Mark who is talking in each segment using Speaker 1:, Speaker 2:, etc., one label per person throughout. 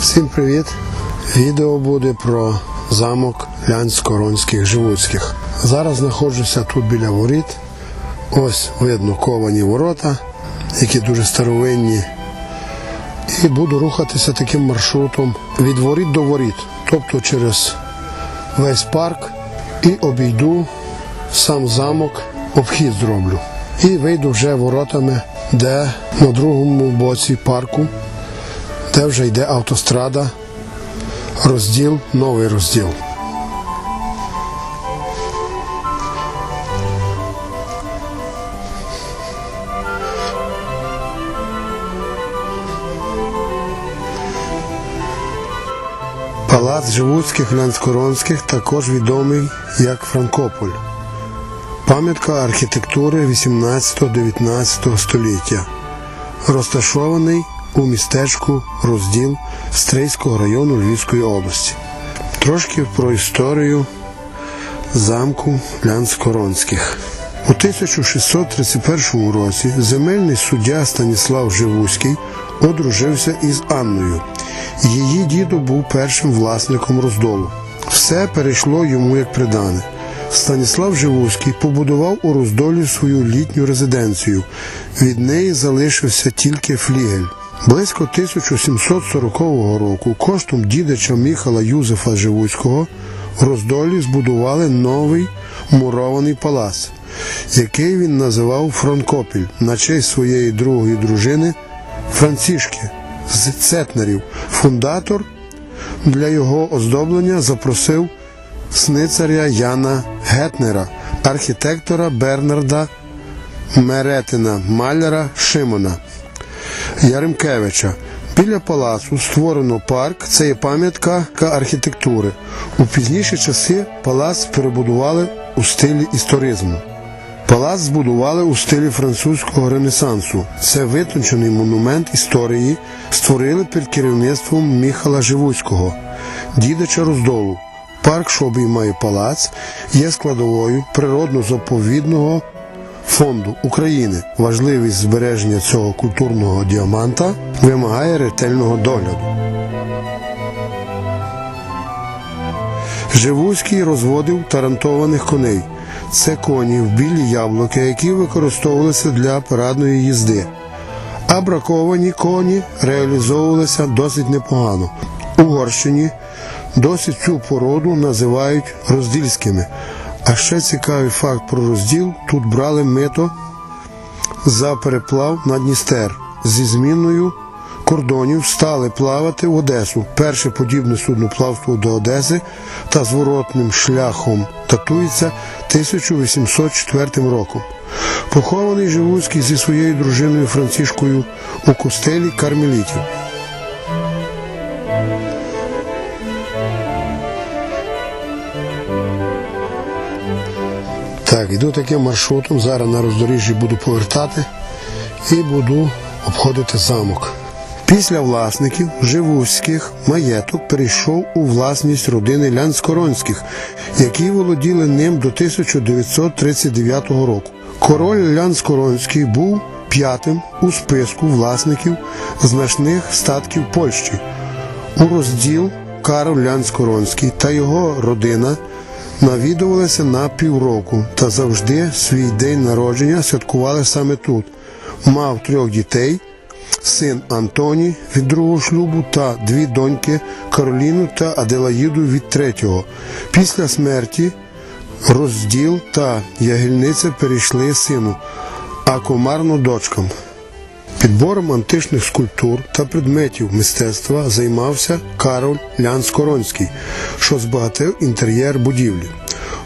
Speaker 1: Всім привіт! Відео буде про замок Лянсько-Ронських Живуцьких. Зараз знаходжуся тут біля воріт. Ось видно ковані ворота, які дуже старовинні. І буду рухатися таким маршрутом від воріт до воріт, тобто через весь парк і обійду сам замок, обхід зроблю. І вийду вже воротами, де на другому боці парку де вже йде автострада, розділ, новий розділ. Палац Живуцьких Лянскоронських також відомий як Франкополь. Пам'ятка архітектури 18-19 століття. Розташований у містечку Розділ Стрийського району Львівської області. Трошки про історію замку Лянськоронських. У 1631 році земельний суддя Станіслав Живуський одружився із Анною. Її дідо був першим власником роздолу. Все перейшло йому як придане. Станіслав Живуський побудував у роздолі свою літню резиденцію. Від неї залишився тільки флігель. Близько 1740 року коштом дідича Міхала Юзефа Живуцького в роздолі збудували новий мурований палац, який він називав Франкопіль на честь своєї другої дружини Францішки з Цетнерів. Фундатор для його оздоблення запросив сницаря Яна Гетнера, архітектора Бернарда Меретина, маляра Шимона. Яремкевича. Біля палацу створено парк, це є пам'ятка архітектури. У пізніші часи палац перебудували у стилі історизму. Палац збудували у стилі французького ренесансу. Це витончений монумент історії створили під керівництвом Міхала Живуцького, дідича роздолу. Парк, що обіймає палац, є складовою природно-заповідного фонду України. Важливість збереження цього культурного діаманта вимагає ретельного догляду. Живуський розводив тарантованих коней. Це коні в білі яблуки, які використовувалися для парадної їзди. А браковані коні реалізовувалися досить непогано. Угорщині досить цю породу називають роздільськими. А ще цікавий факт про розділ: тут брали мито за переплав на Дністер зі зміною кордонів стали плавати в Одесу. Перше подібне судноплавство до Одеси та зворотним шляхом датується 1804 роком. Похований Живуцький зі своєю дружиною Францишкою у костелі Кармелітів. Так, йду таким маршрутом. Зараз на роздоріжжі буду повертати і буду обходити замок. Після власників Живуських маєток перейшов у власність родини Лянскоронських, які володіли ним до 1939 року. Король Лянскоронський був п'ятим у списку власників значних статків Польщі. У розділ Карл Лянскоронський та його родина навідувалися на півроку та завжди свій день народження святкували саме тут. Мав трьох дітей, син Антоній від другого шлюбу та дві доньки Кароліну та Аделаїду від третього. Після смерті розділ та ягільниця перейшли сину, а комарно дочкам. Підбором античних скульптур та предметів мистецтва займався Кароль Лянскоронський, що збагатив інтер'єр будівлі.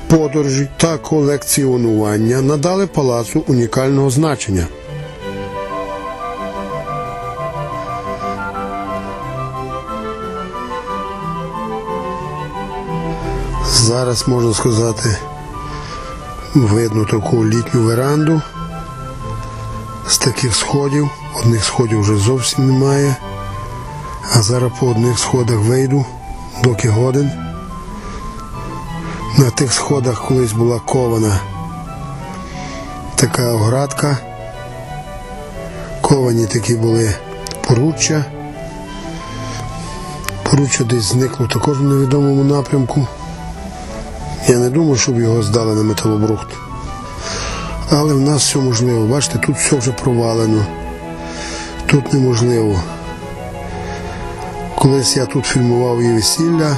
Speaker 1: Подорожі та колекціонування надали палацу унікального значення. Зараз можна сказати, видно таку літню веранду з таких сходів. Одних сходів вже зовсім немає. А зараз по одних сходах вийду, доки годин. На тих сходах колись була кована така оградка. Ковані такі були поруччя. Круче десь зникло також в невідомому напрямку. Я не думаю, щоб його здали на металобрухт. Але в нас все можливо. Бачите, тут все вже провалено. Тут неможливо. Колись я тут фільмував і весілля,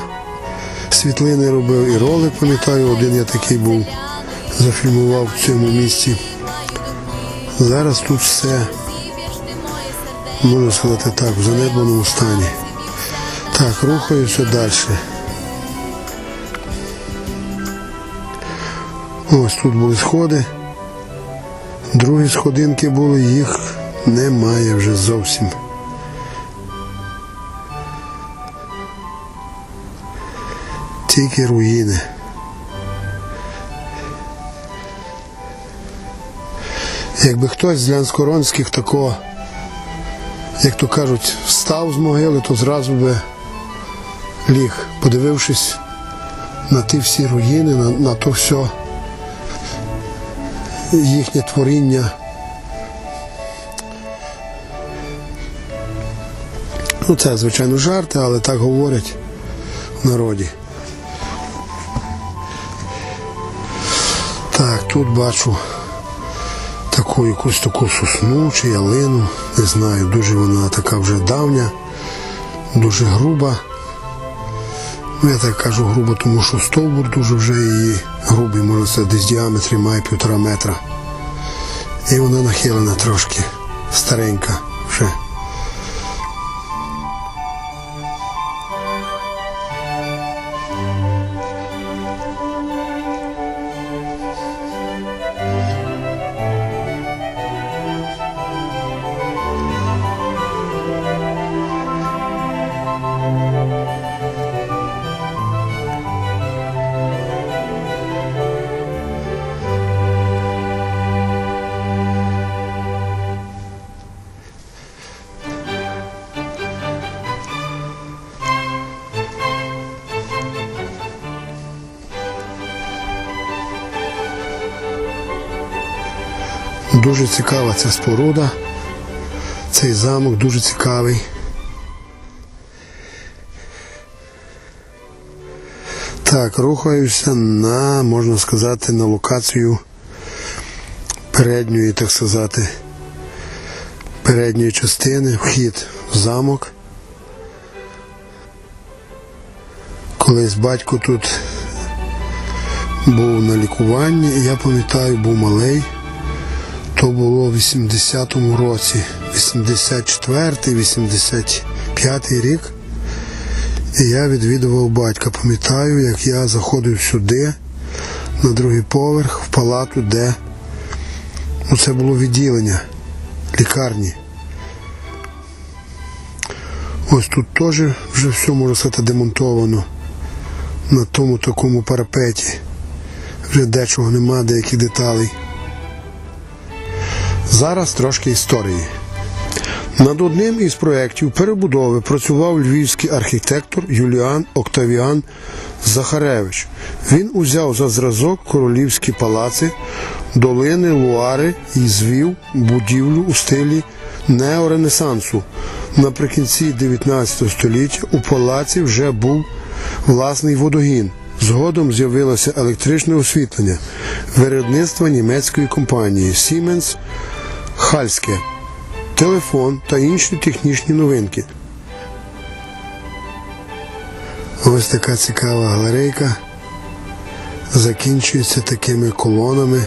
Speaker 1: світлини робив, і ролик, пам'ятаю, один я такий був, зафільмував в цьому місці. Зараз тут все, можна сказати так, в занедбаному стані. Так, рухаюся далі. Ось тут були сходи. Другі сходинки були, їх немає вже зовсім. Тільки руїни. Якби хтось з Лянскоронських такого, як то кажуть, встав з могили, то зразу би ліг, подивившись на ті всі руїни, на, на то все їхнє творіння. Ну, це, звичайно, жарти, але так говорять в народі. Так, тут бачу таку якусь таку сосну чи ялину. Не знаю, дуже вона така вже давня, дуже груба. Ну, я так кажу грубо, тому що стовбур дуже вже її грубий, може це десь діаметрі має півтора метра. І вона нахилена трошки, старенька Дуже цікава ця споруда. Цей замок дуже цікавий. Так, рухаюся на, можна сказати, на локацію передньої, так сказати, передньої частини, вхід в замок. Колись батько тут був на лікуванні, я пам'ятаю, був малий. То було в 80-му році, 84-й, 85-й рік. І я відвідував батька. Пам'ятаю, як я заходив сюди, на другий поверх, в палату, де ну, це було відділення лікарні. Ось тут теж вже все, можна сказати, демонтовано на тому такому парапеті. Вже дечого нема, деяких деталей. Зараз трошки історії. Над одним із проєктів перебудови працював львівський архітектор Юліан Октавіан Захаревич. Він узяв за зразок королівські палаци долини Луари і звів будівлю у стилі неоренесансу. Наприкінці 19 століття у палаці вже був власний водогін. Згодом з'явилося електричне освітлення виробництва німецької компанії Siemens Хальське, телефон та інші технічні новинки. Ось така цікава галерейка. Закінчується такими колонами,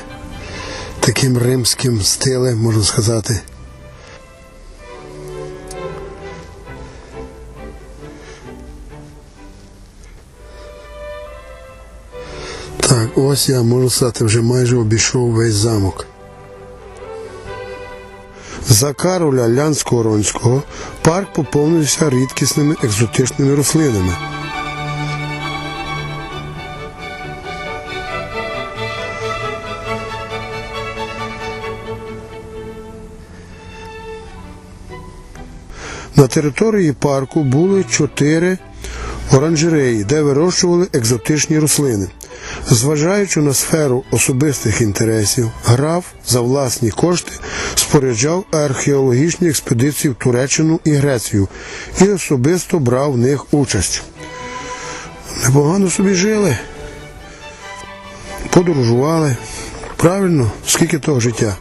Speaker 1: таким римським стилем, можна сказати. Так, ось я можна сказати, вже майже обійшов весь замок. За Кароля Лянського-Ронського парк поповнився рідкісними екзотичними рослинами. На території парку були чотири оранжереї, де вирощували екзотичні рослини. Зважаючи на сферу особистих інтересів, граф за власні кошти споряджав археологічні експедиції в Туреччину і Грецію і особисто брав в них участь. Непогано собі жили, подорожували. Правильно, скільки того життя.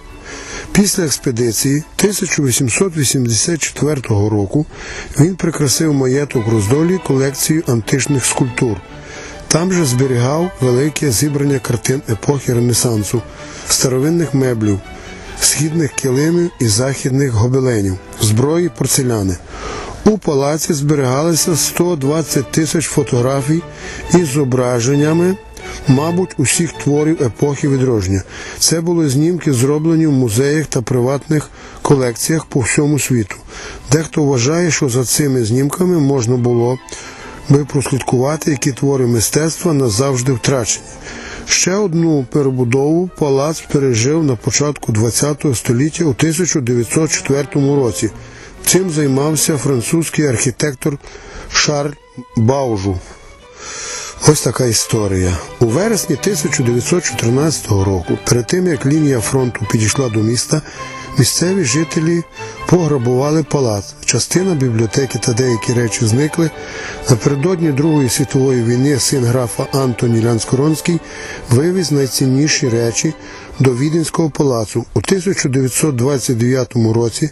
Speaker 1: Після експедиції 1884 року він прикрасив маєток Роздолі колекцію античних скульптур. Там же зберігав велике зібрання картин епохи Ренесансу, старовинних меблів, східних килимів і західних гобеленів, зброї порцеляни. У палаці зберігалися 120 тисяч фотографій із зображеннями, мабуть, усіх творів епохи відродження. Це були знімки, зроблені в музеях та приватних колекціях по всьому світу. Дехто вважає, що за цими знімками можна було би прослідкувати, які твори мистецтва назавжди втрачені. Ще одну перебудову палац пережив на початку ХХ століття у 1904 році. Цим займався французький архітектор Шарль Баужу. Ось така історія. У вересні 1914 року, перед тим як лінія фронту підійшла до міста, місцеві жителі пограбували палац. Частина бібліотеки та деякі речі зникли. Напередодні Другої світової війни син графа Антоні Лянскоронський вивіз найцінніші речі до Віденського палацу. У 1929 році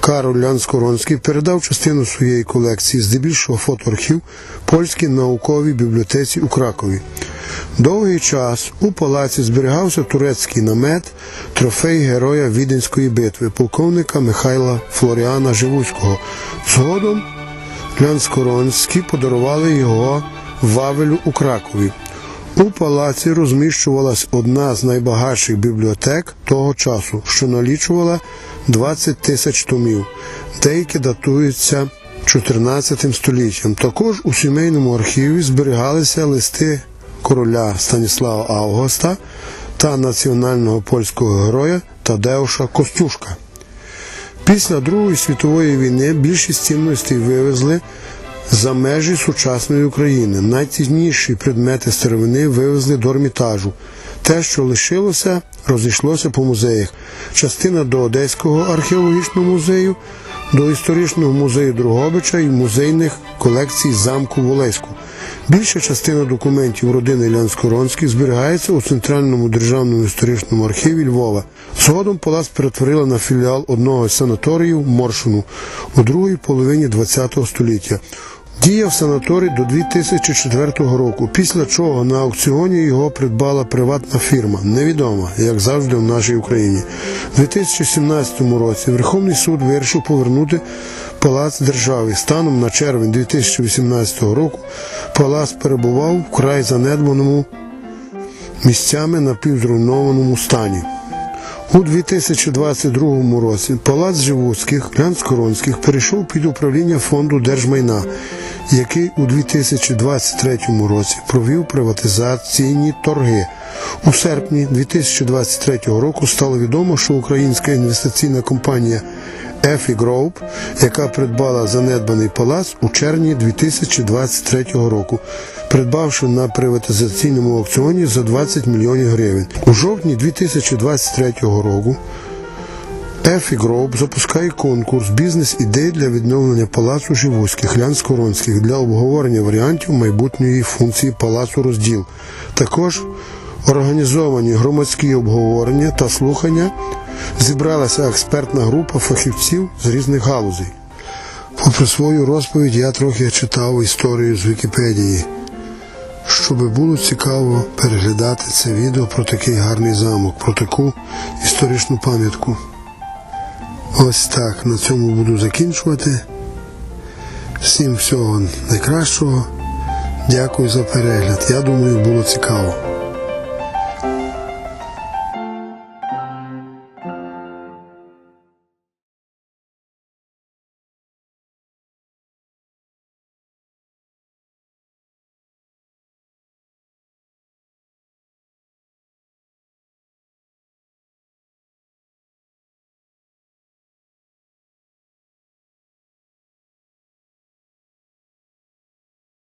Speaker 1: Кароль Лянскоронський передав частину своєї колекції, здебільшого фотоархів, польській науковій бібліотеці у Кракові. Довгий час у палаці зберігався турецький намет, трофей героя Віденської битви, полковника Михайла Флоріана Живуцького. Згодом Лянскоронські подарували його Вавелю у Кракові. У палаці розміщувалась одна з найбагатших бібліотек того часу, що налічувала 20 тисяч томів. Деякі датуються 14 століттям. Також у сімейному архіві зберігалися листи короля Станіслава Августа та національного польського героя Тадеуша Костюшка. Після Другої світової війни більшість цінностей вивезли за межі сучасної України. Найцінніші предмети старовини вивезли до Ермітажу. Те, що лишилося, розійшлося по музеях. Частина до Одеського археологічного музею, до історичного музею Другобича і музейних колекцій замку Волеську. Більша частина документів родини Лянскоронських зберігається у Центральному державному історичному архіві Львова. Згодом палац перетворили на філіал одного з санаторіїв Моршину у другій половині ХХ століття. Діяв санаторій до 2004 року, після чого на аукціоні його придбала приватна фірма, невідома, як завжди в нашій Україні. У 2017 році Верховний суд вирішив повернути палац державі. Станом на червень 2018 року палац перебував в край занедбаному місцями напівзруйнованому стані. У 2022 році палац Живуцьких Лянскоронських перейшов під управління фонду держмайна, який у 2023 році провів приватизаційні торги. У серпні 2023 року стало відомо, що українська інвестиційна компанія Ефі Group, яка придбала занедбаний палац у червні 2023 року, придбавши на приватизаційному аукціоні за 20 мільйонів гривень. У жовтні 2023 року Ефі Group запускає конкурс бізнес-ідей для відновлення палацу Живуцьких Лянськоронських для обговорення варіантів майбутньої функції палацу розділ. Також організовані громадські обговорення та слухання зібралася експертна група фахівців з різних галузей. Попри свою розповідь, я трохи читав історію з Вікіпедії, щоб було цікаво переглядати це відео про такий гарний замок, про таку історичну пам'ятку. Ось так на цьому буду закінчувати. Всім всього найкращого. Дякую за перегляд. Я думаю, було цікаво.